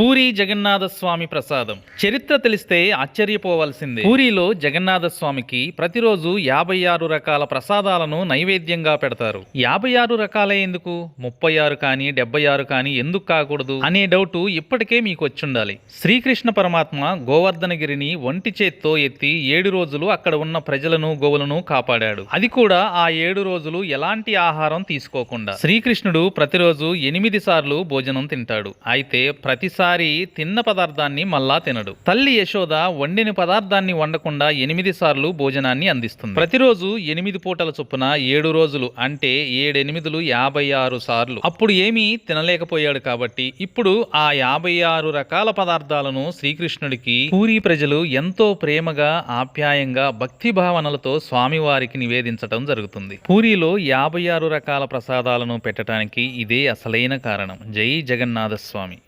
పూరి జగన్నాథ స్వామి ప్రసాదం. చరిత్ర తెలిస్తే ఆశ్చర్యపోవాల్సిందే. పూరిలో జగన్నాథ స్వామికి ప్రతిరోజు యాభై ఆరు రకాల ప్రసాదాలను నైవేద్యంగా పెడతారు. యాభై ఆరు రకాలే ఎందుకు? ముప్పై ఆరు కానీ డెబ్బై ఆరు కానీ ఎందుకు కాకూడదు? అనే డౌట్ ఇప్పటికే మీకు వచ్చుండాలి. శ్రీకృష్ణ పరమాత్మ గోవర్ధనగిరిని ఒంటి చేత్తో ఎత్తి ఏడు రోజులు అక్కడ ఉన్న ప్రజలను గోవులను కాపాడాడు. అది కూడా ఆ ఏడు రోజులు ఎలాంటి ఆహారం తీసుకోకుండా. శ్రీకృష్ణుడు ప్రతిరోజు ఎనిమిది సార్లు భోజనం తింటాడు. అయితే ప్రతిసారి తిన్న పదార్థాన్ని మళ్ళా తినడు. తల్లి యశోద వండిన పదార్థాన్ని వండకుండా ఎనిమిది సార్లు భోజనాన్ని అందిస్తుంది. ప్రతిరోజు ఎనిమిది పూటల చొప్పున ఏడు రోజులు అంటే ఏడెనిమిదిలు యాభై ఆరు సార్లు. అప్పుడు ఏమీ తినలేకపోయాడు కాబట్టి ఇప్పుడు ఆ యాభై ఆరు రకాల పదార్థాలను శ్రీకృష్ణుడికి పూరి ప్రజలు ఎంతో ప్రేమగా ఆప్యాయంగా భక్తి భావనలతో స్వామివారికి నివేదించటం జరుగుతుంది. పూరిలో యాభై ఆరు రకాల ప్రసాదాలను పెట్టడానికి ఇదే అసలైన కారణం. జై జగన్నాథస్వామి.